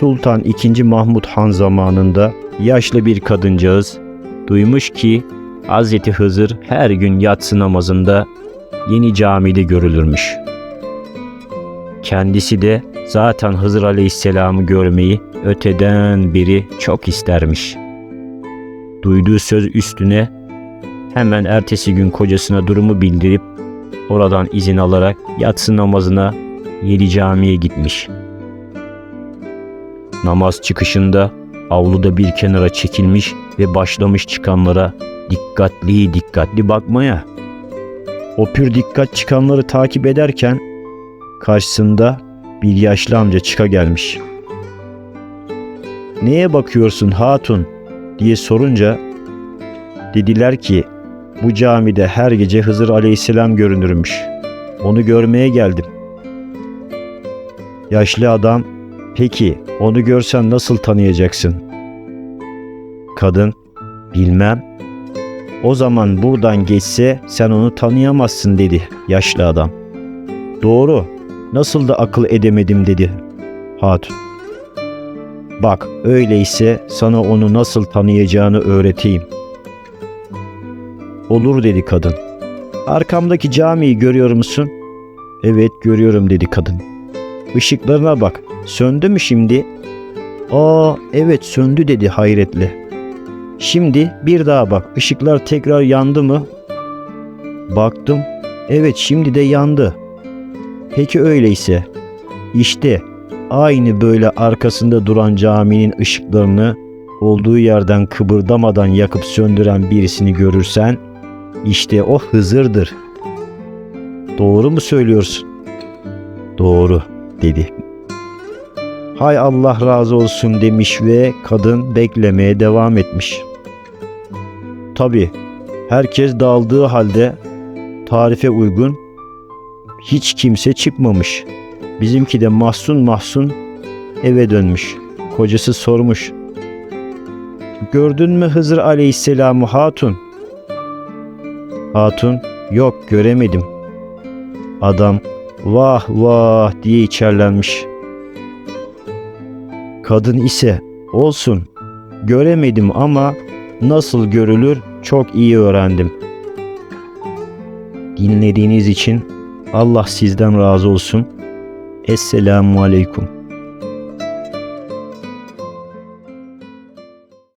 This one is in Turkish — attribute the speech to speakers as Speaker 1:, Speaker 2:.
Speaker 1: Sultan II. Mahmud Han zamanında yaşlı bir kadıncağız duymuş ki Hz. Hızır her gün yatsı namazında yeni camide görülürmüş. Kendisi de zaten Hızır Aleyhisselam'ı görmeyi öteden beri çok istermiş. Duyduğu söz üstüne hemen ertesi gün kocasına durumu bildirip oradan izin alarak yatsı namazına Yeni Cami'ye gitmiş. Namaz çıkışında avluda bir kenara çekilmiş ve başlamış çıkanlara dikkatli dikkatli bakmaya. O pür dikkat çıkanları takip ederken karşısında bir yaşlı amca çıka gelmiş. Neye bakıyorsun hatun diye sorunca dediler ki bu camide her gece Hızır aleyhisselam görünürmüş. Onu görmeye geldim. Yaşlı adam peki onu görsen nasıl tanıyacaksın? Kadın bilmem. O zaman buradan geçse sen onu tanıyamazsın dedi yaşlı adam. Doğru. Nasıl da akıl edemedim dedi hatun. Bak öyleyse sana onu nasıl tanıyacağını öğreteyim. Olur dedi kadın. Arkamdaki camiyi görüyor musun? Evet görüyorum dedi kadın. Işıklarına bak. Söndü mü şimdi? Aa evet söndü dedi hayretle. Şimdi bir daha bak. Işıklar tekrar yandı mı? Baktım. Evet şimdi de yandı. Peki öyleyse. İşte aynı böyle arkasında duran caminin ışıklarını olduğu yerden kıpırdamadan yakıp söndüren birisini görürsen işte o Hızır'dır. Doğru mu söylüyorsun? Doğru dedi. Hay Allah razı olsun demiş ve kadın beklemeye devam etmiş. Tabi herkes dağıldığı halde tarife uygun hiç kimse çıkmamış. Bizimki de mahzun mahzun eve dönmüş. Kocası sormuş. Gördün mü Hızır Aleyhisselam'ı hatun? Hatun yok göremedim. Adam vah vah diye içerlenmiş. Kadın ise olsun göremedim ama nasıl görülür çok iyi öğrendim. Dinlediğiniz için Allah sizden razı olsun. Esselamu Aleyküm.